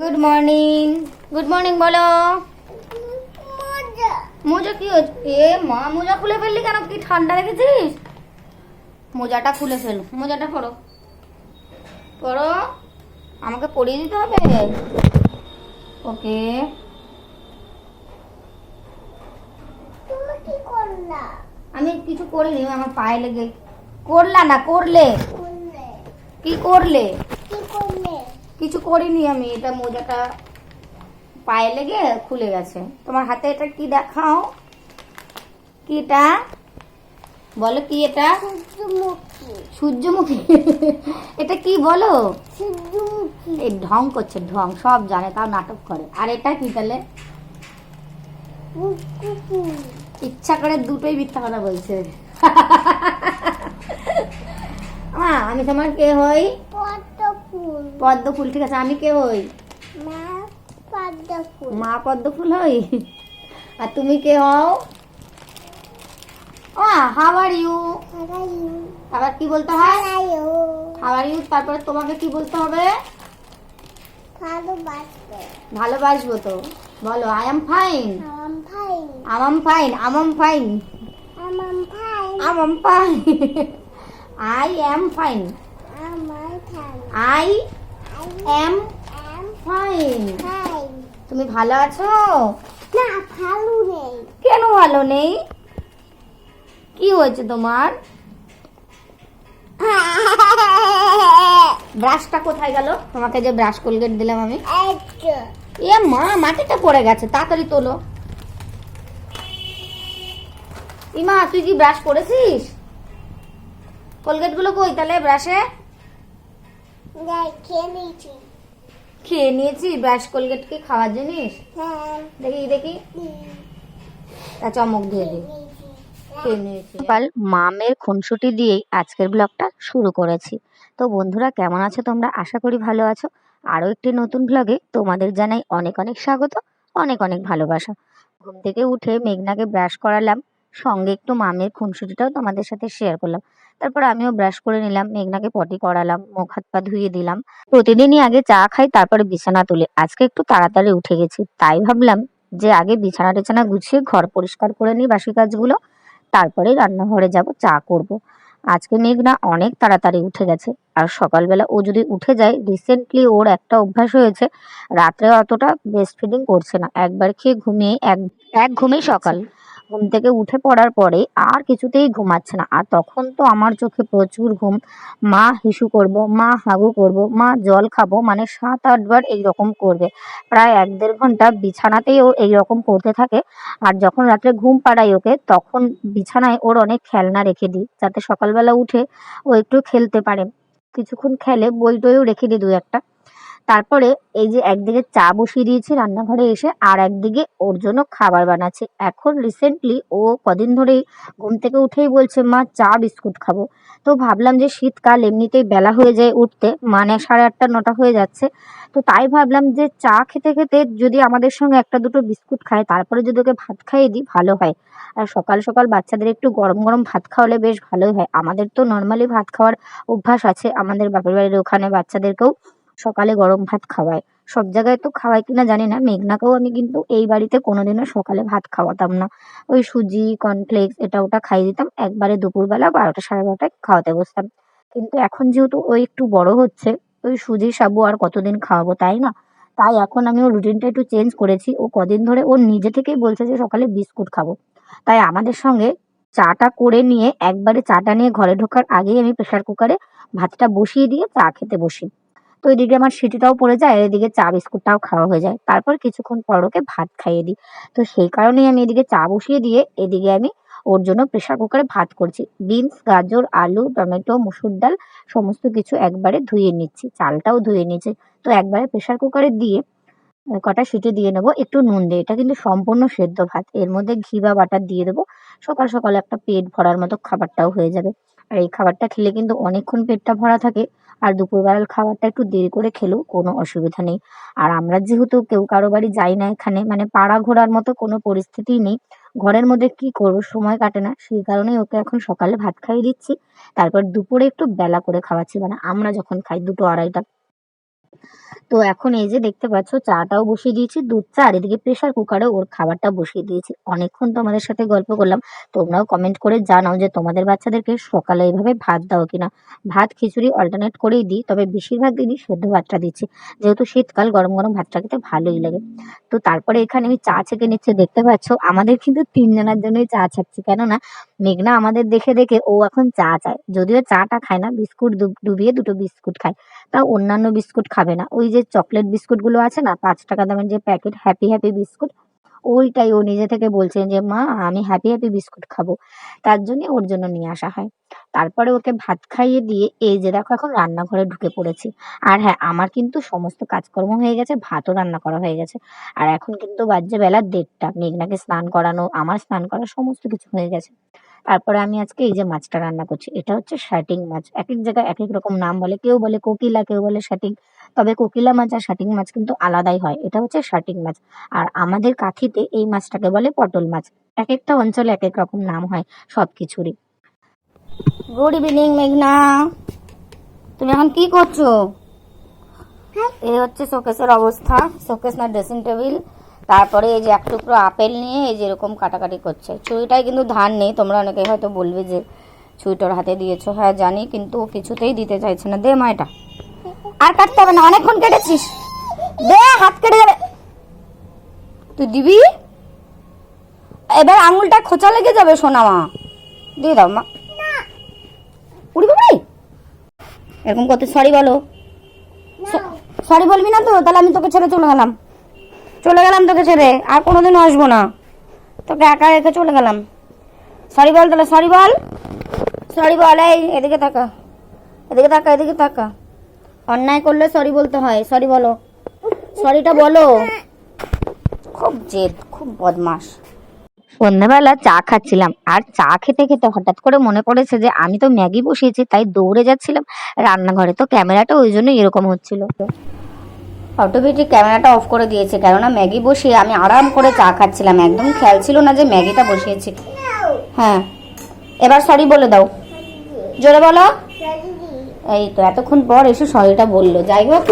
Good morning good morning বলো। মোজা কি হচ্ছে? এ মা মোজা খুলে ফেললি কেন? কি ঠান্ডা রেখেছিস মোজাটা খুলে ফেল মোজাটা পরো পরো আমাকে পরিয়ে দিতে হবে? ওকে। আমি কিছু করিনি আমার পায়ে লেগে করলা না করলে। কি করলে? কিছু করিনি আমি এটা মোজাটা পায়ে লেগে খুলে গেছে। তোমার হাতে এটা কি দেখাও? কি এটা বলো কি এটা? সূর্যমুখী। সূর্যমুখী। এটা কি বলো? এই ঢং করছে ঢং সব জানে তাও নাটক করে। আর এটা কি তাহলে? ইচ্ছা করে দুটোই মিথ্যা কথা বলছে। আমি তোমার কে হই? পদ্ম ফুল পদ্ম ফুল ঠিক আছে। আমি কে হই? মা পদ্ম ফুল হই? আর তুমি কে হও? ও হাউ আর ইউ আবার কি বলতে হয়? হাউ আর ইউ তারপরে তোমাকে কি বলতে হবে? ভালোবাসবো। তো। বলো I am fine I'm fine I'm fine I'm fine I am fine I am am fine তুমি ভালো আছো? না ভালো নেই। কেন ভালো নেই? কি হয়েছে তোমার? ব্রাশটা কোথায় গেল? তোমাকে যে ব্রাশ কোলগেট দিলাম আমি। একটা এ মা মাটিটা পড়ে গেছে তাড়াতাড়ি তোলো। ইমা তুই কি ব্রাশ করেছিস কোলগেটগুলো কই? তাহলে ব্রাশে? খেয়ে নিয়েছি। ব্রাশ কোলগেট কি খাওয়ার জিনিস? হ্যাঁ। দেখি দেখি। তা চমক দিয়ে দিই সকাল মামের খুনসুটি দিয়েই আজকের ব্লগটা শুরু করেছি। তো বন্ধুরা কেমন আছো তোমরা? আশা করি ভালো আছো। আরও একটি নতুন ব্লগে তোমাদের জানাই অনেক অনেক স্বাগত অনেক অনেক ভালোবাসা। ঘুম থেকে উঠে মেঘনাকে ব্রাশ করালাম সঙ্গে একটু মামের খুনসুটিটাও তোমাদের সাথে শেয়ার করলাম। তারপর আমিও ব্রাশ করে নিলাম, মেঘনাকে পটি করালাম, মুখ হাত পা ধুয়ে দিলাম। প্রতিদিনই আগে চা খাই, তারপরে বিছানা তুলি। আজকে একটু তাড়াতাড়ি উঠে গেছি। তাই ভাবলাম যে আগে বিছানা টিছানা গুছিয়ে ঘর পরিষ্কার করে নিই বাসি কাজগুলো তারপরে রান্নাঘরে যাব, চা করব। আজকে মেঘনা অনেক তাড়াতাড়ি উঠে গেছে। আর সকালবেলা ও যদি উঠে যায় রিসেন্টলি ওর একটা অভ্যাস হয়েছে, রাত্রে অতটা ব্রেস্ট ফিডিং করছে না। একবার খেয়ে ঘুমিয়ে এক এক ঘুমেই সকাল। ঘুম থেকে উঠে পড়ার পরে আর কিছুতেই ঘুমাচ্ছে না। আর তখন তো আমার চোখে প্রচুর ঘুম। মা হিসু করব, মা হাগু করব, মা জল খাব মানে সাত আটবার এইরকম করবে। প্রায় এক দেড় ঘণ্টা বিছানাতেই ও এইরকম করতে থাকে। আর যখন রাত্রে ঘুম পাড়াই ওকে, তখন বিছানায় ওর অনেক খেলনা রেখে দিই, যাতে সকালবেলা উঠে ও একটু খেলতে পারে। কিছুক্ষণ খেলে বই টইও রেখে দিই দু একটা। তারপরে এই যে একদিকে চা বসিয়ে দিয়েছে রান্নাঘরে এসে, আর একদিকে ওর জন্য খাবার বানাচ্ছে। এখন রিসেন্টলি ও কদিন ধরেই ঘুম থেকে উঠেই বলছে, মা, চা, বিস্কুট খাব। তো ভাবলাম যে শীতকাল এমনিতেই বেলা হয়ে যায় উঠতে মানে সাড়ে আটটা, নটা হয়ে যাচ্ছে। তো তাই ভাবলাম যে চা খেতে খেতে যদি আমাদের সঙ্গে একটা দুটো বিস্কুট খায়, তারপরে যদি ওকে ভাত খাইয়ে দিই, ভালো হয়। আর সকাল সকাল বাচ্চাদের একটু গরম গরম ভাত খাওয়ালে বেশ ভালোই হয়। আমাদের তো নর্মালি ভাত খাওয়ার অভ্যাস আছে, আমাদের বাপের বাড়ির ওখানে বাচ্চাদেরকেও সকালে গরম ভাত খাওয়ায়। সব জায়গায় তো খাওয়ায় কিনা জানি না। মেঘনাকেও আমি কিন্তু এই বাড়িতে কোনোদিনও সকালে ভাত খাওয়াতাম না। ওই সুজি কর্নফ্লেক্স এটা ওটা খাইয়ে দিতাম। একবারে দুপুরবেলা বারোটা সাড়ে বারোটায় খাওয়াতে বসতাম। কিন্তু এখন যেহেতু ও একটু বড় হচ্ছে, ওই সুজি, সাবু আর কতদিন খাওয়াবো তাই না? তাই এখন আমি ওর রুটিনটা একটু চেঞ্জ করেছি। ও কদিন ধরে ও নিজে থেকেই বলছে যে সকালে বিস্কুট খাব। তাই আমাদের সঙ্গে চাটা করে নিয়ে একবারে চাটা নিয়ে ঘরে ঢোকার আগেই আমি প্রেশার কুকারে ভাতটা বসিয়ে দিয়ে চা খেতে বসি। তো এদিকে আমার সিটিটাও পড়ে যায় এদিকে চা বিস্কুটটাও খাওয়া হয়ে যায়। তারপর কিছুক্ষণ পর ওকে ভাত খাইয়ে দিই। তো সেই কারণেই আমি এদিকে চা বসিয়ে দিয়ে এদিকে আমি ওর জন্য প্রেশার কুকারে ভাত করছি। বিনস গাজর, আলু, টমেটো, মুসুর ডাল সমস্ত কিছু একবারে ধুয়ে নিচ্ছি। চালটাও ধুয়ে নিচ্ছি। তো একবারে প্রেশার কুকারে দিয়ে কটা সিটি দিয়ে নেব, একটু নুন দিয়ে। এটা কিন্তু সম্পূর্ণ সেদ্ধ ভাত। এর মধ্যে ঘি বা বাটার দিয়ে দেবো। সকাল সকাল একটা পেট ভরার মতো খাবারটাও হয়ে যাবে। আর এই খাবারটা খেলে কিন্তু অনেকক্ষণ পেটটা ভরা থাকে। আর দুপুরবেলার খাবারটা একটু দেরি করে খেলেও কোনো অসুবিধা নেই। আর আমরা যেহেতু কেউ কারও বাড়ি যাই না এখানে মানে পাড়া ঘোরার মতো কোনো পরিস্থিতি নেই। ঘরের মধ্যে কি করব, সময় কাটে না। সেই কারণেই ওকে এখন সকালে ভাত খাইয়ে দিচ্ছি। তারপর দুপুরে একটু বেলা করে খাওয়াচ্ছি। মানে আমরা যখন খাই দুটো আড়াইটা। তো এখন এই যে দেখতে পাচ্ছ, চাটাও বসিয়ে দিয়েছি, দুধ, চা, আর এদিকে প্রেশার কুকারে ওর খাবারটা বসিয়ে দিয়েছি। অনেকক্ষণ তোমাদের সাথে গল্প করলাম। তোমরাও কমেন্ট করে জানাও যে তোমাদের বাচ্চাদেরকে সকালে এইভাবে ভাত দাও কিনা। ভাত, খিচুড়ি অল্টারনেট করেই দিই, তবে বেশিরভাগ দিনই সেদ্ধ ভাতটা দিচ্ছি। যেহেতু শীতকাল, গরম গরম ভাতটা খেতে ভালোই লাগে। তো তারপরে এখানে আমি চা ছেঁকে নিচ্ছে। দেখতে পাচ্ছ, আমাদের কিন্তু তিনজনের জন্যই চা ছাকছি। কেননা, মেঘনা আমাদের দেখে দেখে ও এখন চা চায়। যদিও চাটা খায় না, বিস্কুট ডুব- ডুবিয়ে দুটো বিস্কুট খায়। তা অন্যান্য বিস্কুট খাবে না। ওই যে চকলেট বিস্কুটগুলো আছে না, পাঁচ টাকা দামের যে প্যাকেট হ্যাপি হ্যাপি বিস্কুট ওইটাই ও নিজে থেকে বলছেন যে, মা, আমি হ্যাপি হ্যাপি বিস্কুট খাব। তার জন্য ওর জন্য নিয়ে আসা হয়। তারপরে ওকে ভাত খাইয়ে দিয়ে, এই যে দেখো এখন রান্নাঘরে ঢুকে পড়েছি। আর হ্যাঁ আমার কিন্তু সমস্ত কাজকর্ম হয়ে গেছে, ভাতও রান্না করা হয়ে গেছে। আর এখন কিন্তু বাজছে বেলা দেড়টা। মেঘনাকে স্নান করানো, আমার স্নান করা সমস্ত কিছু হয়ে গেছে। তারপরে আমি আজকে এই যে মাছটা রান্না করছি, এটা হচ্ছে শাটিং মাছ। এক এক জায়গায় এক এক রকম নাম বলে, কেউ বলে কোকিলা, কেউ বলে শাটিং। তবে কোকিলা মাছ আর শাটিং মাছ কিন্তু আলাদাই হয়, এটা হচ্ছে শাটিং মাছ। আর আমাদের কাঠিতে এই মাছটাকে বলে পটল মাছ। এক একটা অঞ্চলে এক এক রকম নাম হয় সব কিছুরই গুড ইভিনিং মেঘনা তুমি এখন কি করছ? এই হচ্ছে শোকেসের অবস্থা। শোকেস না ড্রেসিং টেবিল তারপরে এই যে এক টুকরো আপেল নিয়ে এই যে এরকম কাটাকাটি করছে। ছুরিটায় কিন্তু ধার নেই। তোমরা অনেকে হয়তো বলবে যে ছুরিটার হাতে দিয়েছ। হ্যাঁ জানি, কিন্তু কিছুতেই দিতে চাইছে না। দে মা এটা আর কাটতে হবে না। অনেকক্ষণ কেটেছিস। দে, হাত কেটে যাবে তুই দিবি? এবার আঙুলটা খোঁচা লেগে যাবে, সোনা মা। দিয়ে দাও মা। এরকম করতে সরি বলো। সরি বলবি না তো? তাহলে আমি তোকে ছেড়ে চলে গেলাম। চলে গেলাম তোকে ছেড়ে, আর কোনোদিনও আসব না। তোকে একা রেখে চলে গেলাম। সরি বল তাহলে সরি বল। সরি বল, এই, এদিকে তাকা এদিকে তাকা এদিকে তাকা অন্যায় করলে সরি বলতে হয়। সরি বলো। সরিটা বলো। খুব জেদ, খুব বদমাস সন্ধ্যাবেলা চা খাচ্ছিলাম। আর চা খেতে খেতে হঠাৎ করে মনে পড়েছে যে, আমি তো ম্যাগি বসিয়েছি, তাই দৌড়ে যাচ্ছিলাম। রান্নাঘরে তো ক্যামেরাটা ওই জন্য এরকম হচ্ছিল। অটোমেটিক ক্যামেরাটা অফ করে দিয়েছে, কেননা ম্যাগি বসিয়ে আমি আরাম করে চা খাচ্ছিলাম। একদম খেয়াল ছিল না যে ম্যাগিটা বসিয়েছি। হ্যাঁ। এবার সরি বলে দাও। জোরে বলো। এই তো, এতক্ষণ পর এসে সরিটা বলল। যাই হোক,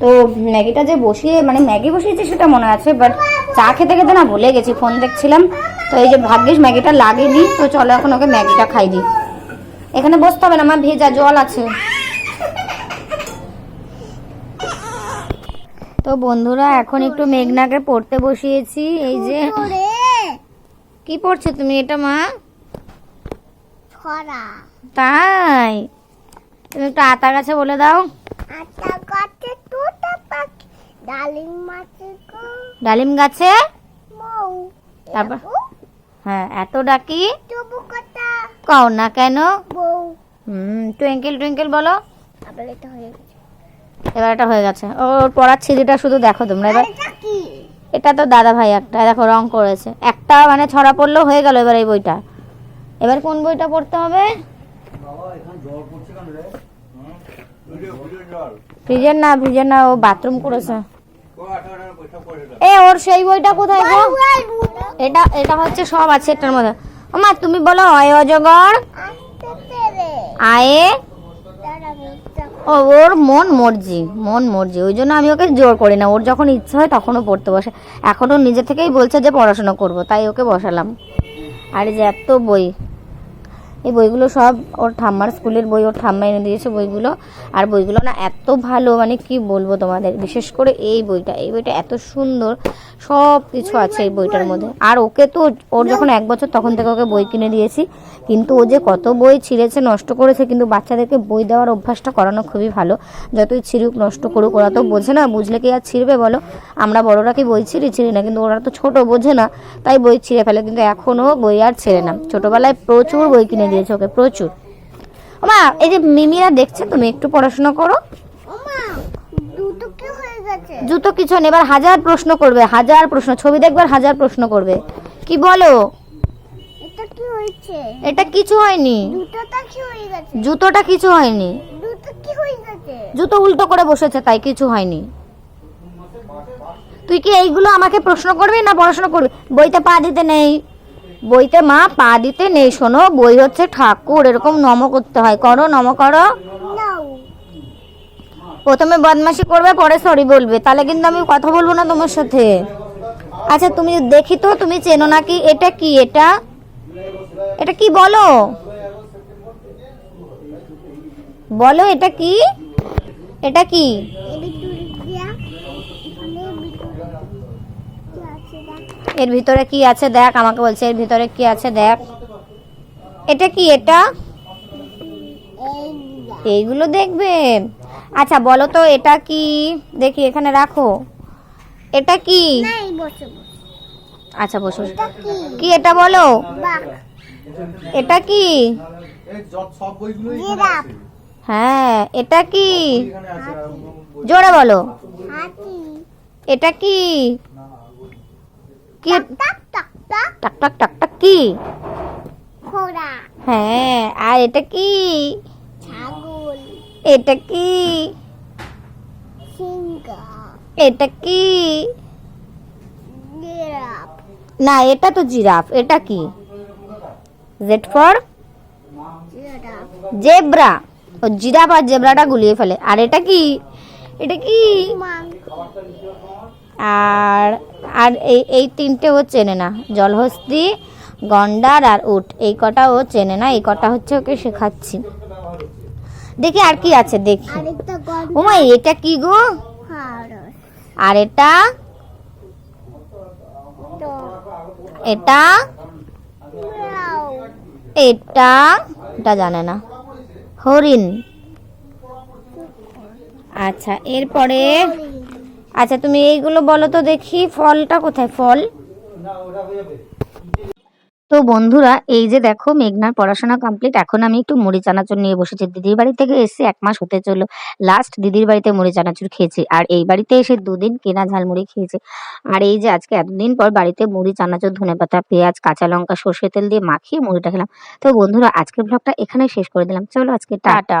তো ম্যাগিটা যে বসিয়ে মানে ম্যাগি বসিয়েছি সেটা মনে আছে বাট চা খেতে খেতে না ভুলে গেছি ফোন দেখছিলাম। তো এই যে ভাগ্যিস ম্যাগিটা লাগেনি তো চলো এখন ওকে ম্যাগিটা খাই দিই। এখানে বসতে হবে না আমার ভেজা জল আছে। তো বন্ধুরা এখন একটু মেঘনাকে পড়তে বসিয়েছি এই যে কি পড়ছো তুমি এটা মা? তাই? তুমি একটু আতা গাছে বলে দাও। আটা গাছে ডালিম গাছে? মৌ। তারপর? হ্যাঁ এত ডাকি? তবু কথা। কও না কেন? বউ হুম টুইঙ্কেল টুইঙ্কেল বলো। আবার এটা হয়ে গেছে। এবার এটা হয়ে গেছে। ওর পড়ার ছিলিটা শুধু দেখো তোমরা। এবার এটা কি? এটা তো দাদা ভাই একটা। দেখো রং করেছে। একটা মানে ছড়া পড়লেও হয়ে গেল এবার এই বইটা। এবার কোন বইটা পড়তে হবে? ফ্রিজের না ফ্রিজের না ও বাথরুম করেছে। এ ওর সেই বইটা কোথায় গো? এটা এটা হচ্ছে সব আছে এটার মধ্যে। মা তুমি বলো অয় অজগর। আয়ে। ও ওর মন মর্জি মন মর্জি। ওই জন্য আমি ওকে জোর করি না। ওর যখন ইচ্ছা হয় তখনও পড়তে বসে। এখনও নিজে থেকেই বলছে যে পড়াশোনা করব তাই ওকে বসালাম। আর যে এত বই। এই বইগুলো সব ওর ঠাম্মার স্কুলের বই, ওর ঠাম্মা এনে দিয়েছে বইগুলো। আর বইগুলো না এত ভালো মানে কি বলব তোমাদের? বিশেষ করে এই বইটা এই বইটা এত সুন্দর সব কিছু আছে এই বইটার মধ্যে। আর ওকে তো, ওর যখন এক বছর, তখন থেকে ওকে বই কিনে দিয়েছি। কিন্তু ও যে কত বই ছিঁড়েছে, নষ্ট করেছে, কিন্তু বাচ্চাদেরকে বই দেওয়ার অভ্যাসটা করানো খুবই ভালো। যতই ছিঁড়ুক, নষ্ট করুক, ওরা তো বোঝে না, বুঝলে কি আর ছিঁড়বে বলো? আমরা বড়রা কি বই ছিঁড়ি ছিঁড়ি না, কিন্তু ওরা তো ছোট বোঝে না, তাই বই ছিঁড়ে ফেলে। কিন্তু এখনও বই আর ছেড়ে না। ছোটোবেলায় প্রচুর বই কিনে দিয়েছে ওকে প্রচুর। মা এই যে মিমিরা দেখছে তুমি একটু পড়াশোনা করো। জুতো কিছু নেই এবার হাজার প্রশ্ন করবে হাজার প্রশ্ন ছবি দেখবার হাজার প্রশ্ন করবে। কি বলো? এটা কিছু হয়নি। হয়ে জুতোটা কিছু হয়নি। হয়ে জুতো উল্টো করে বসেছে তাই কিছু হয়নি। তুই কি এইগুলো আমাকে প্রশ্ন করবি না পড়াশোনা করবি? বইতে পা দিতে নেই। বইতে মা পা দিতে নেই শোনো বই হচ্ছে ঠাকুর এরকম নম করতে হয়। করো নম করো। প্রথমে বদমাশি করবে পরে সরি বলবে। তাহলে কিন্তু আমি কথা বলব না তোমার সাথে। আচ্ছা তুমি দেখি তো তুমি চেনো নাকি এটা কি এটা? এটা কি বলো? বলো এটা কি? এটা কি? এর ভিতরে কি আছে দেখ আমাকে বলছে এর ভিতরে কি আছে দেখ। এটা কি এটা? এইগুলো দেখবে। আচ্ছা বলো তো এটা কি? দেখি এখানে রাখো। এটা কি? আচ্ছা বসো। কি? এটা বলো? এটা কি। হ্যাঁ এটা কি? জোরে বলো। এটা কি? কি? টাক টাক টাক টাক। কি? ঘোড়া হ্যাঁ আর এটা কি? ছাগল। এটা কি? সিংহ। এটা কি? জিরাফ। না এটা তো জিরাফ। এটা কি? Z for? জেব্রা। ও জিরাফ আর জেব্রাটা গুলিয়ে ফেলে। আর এটা কি? এটা কি? আর আর এই এই তিনটে ও চেনে না। জলহস্তি গন্ডার আর উট। এই কটা ও চেনে না এই কটা হচ্ছে ওকে শেখাচ্ছি। দেখি আর কি আছে দেখি। ওমা এটা কি গো? আর এটা? এটা? এটা? এটা জানে না। হরিণ। আচ্ছা এরপরে আচ্ছা তুমি এইগুলো বলো তো দেখি ফলটা কোথায়? ফল? তো বন্ধুরা এই যে দেখো মেঘনার পড়াশোনা কমপ্লিট এখন আমি একটু মুড়ি চানাচুর নিয়ে বসেছি। দিদির বাড়ি থেকে এসে এক মাস হতে চলল। লাস্ট দিদির বাড়িতে মুড়ি চানাচুর খেয়েছি। আর এই বাড়িতে এসে দুদিন কেনা ঝালমুড়ি খেয়েছি। আর এই যে আজকে এতদিন পর বাড়িতে মুড়ি চানাচুর ধনেপাতা পেঁয়াজ কাঁচা লঙ্কা সর্ষে তেল দিয়ে মাখিয়ে মুড়িটা খেলাম। তো বন্ধুরা আজকের ব্লগটা এখানে শেষ করে দিলাম। চলো আজকে টাটা।